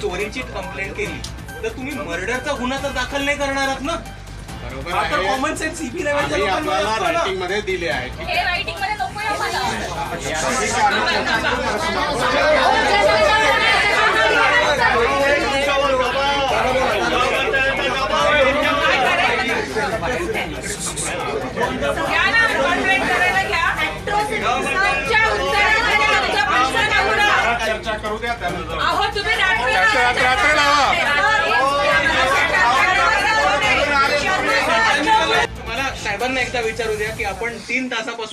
चोरीची कंप्लेंट केली तर तुम्ही मर्डरचा गुन्हा तर दाखल नाही करणार आहात ना बरोबर आहे कॉमन सेन्स सीपी लेवलच्या आम्ही लोकांना आपल्याला असतो ना. रायटिंगमध्ये दिले आहे ठीक आहे? हे रायटिंगमध्ये नको आम्हाला घ्या ना कॉन्ट्रॅक्ट करायला घ्या आमच्या उत्तरामध्ये आमच्या प्रश्नांना उत्तर. चर्चा करू द्या त्यानंतर अहो तुम्ही लोकांना एकदा विचारू द्या की आपण तीन तासापासून